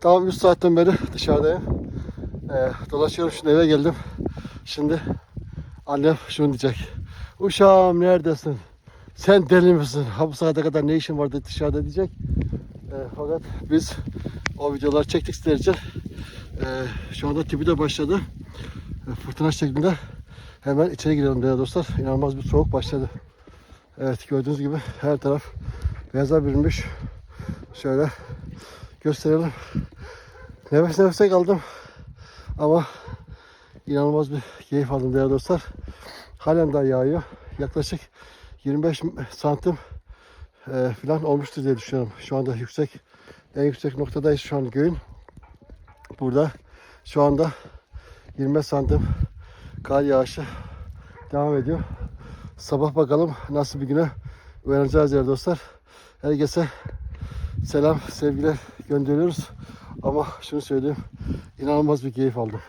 Tamam 3 saatten beri dışarıdayım. Ee, dolaşıyorum şimdi eve geldim. Şimdi annem şunu diyecek. Uşağım neredesin? Sen deli misin? Ha bu saate kadar ne işin vardı dışarıda diyecek. Ee, fakat biz o videoları çektik sizler için. Ee, şu anda tipi de başladı. Ee, fırtına şeklinde. Hemen içeri girelim değerli dostlar. İnanılmaz bir soğuk başladı. Evet gördüğünüz gibi her taraf beyaza bürünmüş. Şöyle gösterelim. Nefes nefese kaldım. Ama inanılmaz bir keyif aldım değerli dostlar. Halen daha yağıyor. Yaklaşık 25 santim e, falan olmuştur diye düşünüyorum. Şu anda yüksek, en yüksek noktadayız şu an göğün. Burada şu anda 25 santim kar yağışı devam ediyor. Sabah bakalım nasıl bir güne uyanacağız değerli dostlar. Herkese selam, sevgiler gönderiyoruz. Ama şunu söyleyeyim, inanılmaz bir keyif aldım.